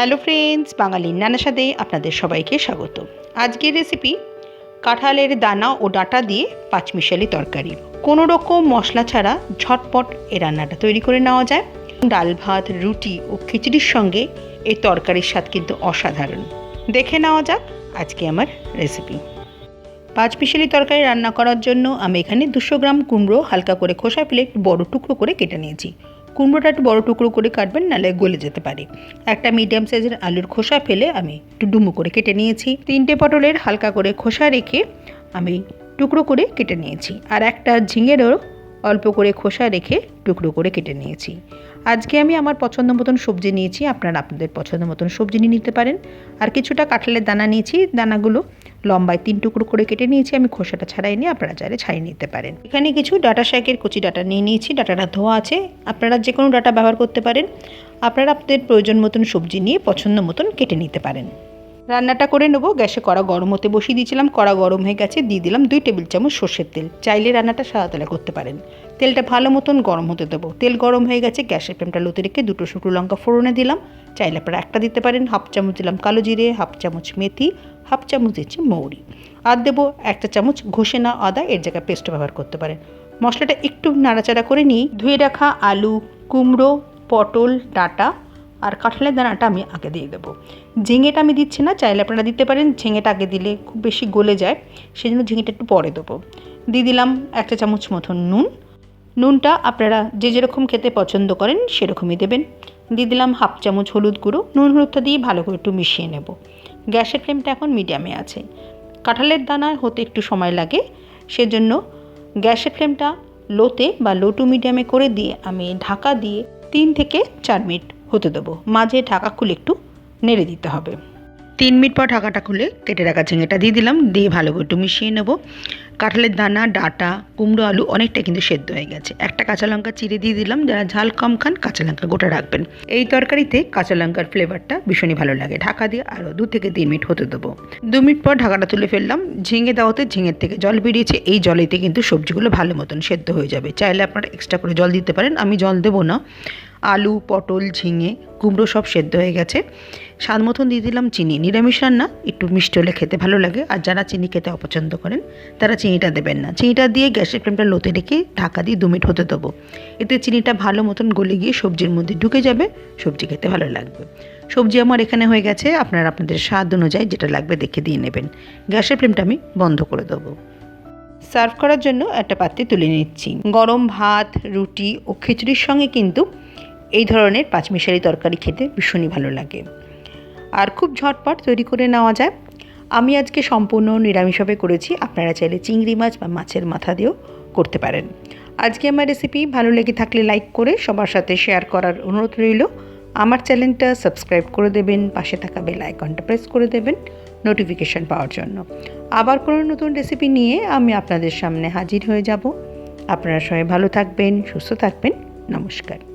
Hello friends, বাঙালির নানা স্বাদে আপনাদের সবাইকে স্বাগত। আজকের রেসিপি কাঁঠালের দানা ও ডাঁটা দিয়ে পাঁচমিশালি তরকারি। কোনো রকম মশলা ছাড়া ঝটপট এই রান্নাটা তৈরি করে নেওয়া যায়। ডাল ভাত, রুটি ও খিচুড়ির সঙ্গে এই তরকারির স্বাদ কিন্তু অসাধারণ। দেখে নেওয়া যাক আজকে আমার রেসিপি পাঁচ মিশালি তরকারি রান্না করার জন্য আমি এখানে দুশো গ্রাম কুমড়ো হালকা করে খোসা ফেলে একটু বড় টুকরো করে কেটে নিয়েছি। কুমড়োটা একটু বড় টুকরো করে কাটবেন, নাহলে গলে যেতে পারে। একটা মিডিয়াম সাইজের আলুর খোসা ফেলে আমি একটু ডুমো করে কেটে নিয়েছি। তিনটে পটলের হালকা করে খোসা রেখে আমি টুকরো করে কেটে নিয়েছি। আর একটা ঝিঙেরও অল্প করে খোসা রেখে টুকরো করে কেটে নিয়েছি। আজকে আমি আমার পছন্দ মতন সবজি নিয়েছি, আপনারা আপনাদের পছন্দ মতন সবজি নিয়ে নিতে পারেন। আর কিছুটা কাঁঠালের দানা নিয়েছি, দানাগুলো লম্বায় তিন টুকরো করে কেটে নিয়েছি, আমি খোসাটা ছাড়াই নিয়ে আপনারা চাইলে ছাড়িয়ে নিতে পারেন। এখানে কিছু ডাটা শাকের কচি ডাটা নিয়ে নিয়েছি, ডাটাটা ধোয়া আছে। আপনারা যে কোনো ডাটা ব্যবহার করতে পারেন। আপনারা আপনাদের প্রয়োজন মতন সবজি নিয়ে পছন্দ মতন কেটে নিতে পারেন। রান্নাটা করে নেব। গ্যাসে কড়া গরম হতে বসিয়ে দিয়েছিলাম। কড়া গরম হয়ে গেছে, দিয়ে দিলাম দুই টেবিল চামচ সর্ষের তেল। চাইলে রান্নাটা সাদা তেলে করতে পারেন। তেলটা ভালো মতন গরম হতে দেবো। তেল গরম হয়ে গেছে, গ্যাসের ফ্লেমটা লোতে রেখে দুটো শুকনো লঙ্কা ফোড়নে দিলাম। চাইলে আপনারা একটা দিতে পারেন, হাফ চামচ দিলাম কালো জিরে, হাফ চামচ মেথি, হাফ চামচ দিচ্ছি মৌরি। আর দেবো একটা চামচ ঘষে না আদা, এর জায়গায় পেস্ট ব্যবহার করতে পারেন। মশলাটা একটু নাড়াচাড়া করে নিই। ধুয়ে রাখা আলু, কুমড়ো, পটল, ডাঁটা আর কাঁঠালের দানাটা আমি আগে দিয়ে দেবো। ঝিঙেটা আমি দিচ্ছি না, চাইলে আপনারা দিতে পারেন। ঝিঙেটা আগে দিলে খুব বেশি গলে যায় সেই জন্য ঝিঙেটা একটু পরে দেবো। দিয়ে দিলাম একটা চামচ মতন নুন। নুনটা আপনারা যে যেরকম খেতে পছন্দ করেন সেরকমই দেবেন। দিয়ে দিলাম হাফ চামচ হলুদ গুঁড়ো। নুন হলুদটা দিয়ে ভালো করে একটু মিশিয়ে নেব। গ্যাসের ফ্লেমটা এখন মিডিয়ামে আছে। কাঁঠালের দানা হতে একটু সময় লাগে, সেজন্য গ্যাসের ফ্লেমটা লোতে বা লো টু মিডিয়ামে করে দিয়ে আমি ঢাকা দিয়ে তিন থেকে চার মিনিট হতে দেবো। মাঝে ঢাকা খুলে একটু নেড়ে দিতে হবে। তিন মিনিট পর ঢাকাটা খুলে কেটে রাখা ঝিঙেটা দিয়ে দিলাম। দিয়ে ভালো করে একটু মিশিয়ে নেব। কাঁঠালের দানা, ডাটা, কুমড়ো, আলু অনেকটা কিন্তু সেদ্ধ হয়ে গেছে। একটা কাঁচা লঙ্কা চিড়ে দিয়ে দিলাম। যারা ঝাল কম খান কাঁচা লঙ্কা গোটা রাখবেন। এই তরকারিতে কাঁচা লঙ্কার ফ্লেভারটা ভীষণই ভালো লাগে। ঢাকা দিয়ে আরও দু থেকে তিন মিনিট হতে দেবো। দু মিনিট পর ঢাকাটা তুলে ফেললাম। ঝিঙে দেওয়াতে ঝিঙের থেকে জল বেরিয়েছে। এই জলেতে কিন্তু সবজিগুলো ভালো মতন সেদ্ধ হয়ে যাবে। চাইলে আপনারা এক্সট্রা করে জল দিতে পারেন। আমি জল দেবো না। আলু, পটল, ঝিঙে, কুমড়ো সব সেদ্ধ হয়ে গেছে। স্বাদ মতন দিয়ে দিলাম চিনি। নিরামিষ রান্না, একটু মিষ্টি হলে খেতে ভালো লাগে। আর যারা চিনি খেতে অপছন্দ করেন, তারা চিনিটা দেবেন না। চিনিটা দিয়ে গ্যাসের ফ্লেমটা লোতে রেখে ঢাকা দিয়ে দু মিনিট হতে দেবো। এতে চিনিটা ভালো মতন গলে গিয়ে সবজির মধ্যে ঢুকে যাবে। সবজি খেতে ভালো লাগবে। সবজি আমার এখানে হয়ে গেছে। আপনারা আপনাদের স্বাদ অনুযায়ী যেটা লাগবে দেখে দিয়ে নেবেন। গ্যাসের ফ্লেমটা আমি বন্ধ করে দেবো। সার্ভ করার জন্য একটা পাত্রে তুলে নিচ্ছি। গরম ভাত, রুটি ও খিচুড়ির সঙ্গে কিন্তু এই ধরনের পাঁচমিশালি তরকারি খেতে ভীষণই ভালো লাগে। আর খুব ঝটপট তৈরি করে নেওয়া যায়। আমি আজকে সম্পূর্ণ নিরামিষভাবে করেছি। আপনারা চাইলে চিংড়ি মাছ বা মাছের মাথা দিয়েও করতে পারেন। আজকে আমার রেসিপি ভালো লেগে থাকলে লাইক করে সবার সাথে শেয়ার করার অনুরোধ রইল। আমার চ্যানেলটা সাবস্ক্রাইব করে দেবেন, পাশে থাকা বেল আইকনটা প্রেস করে দেবেন নোটিফিকেশান পাওয়ার জন্য। আবার কোনো নতুন রেসিপি নিয়ে আমি আপনাদের সামনে হাজির হয়ে যাব। আপনারা সবাই ভালো থাকবেন, সুস্থ থাকবেন। নমস্কার।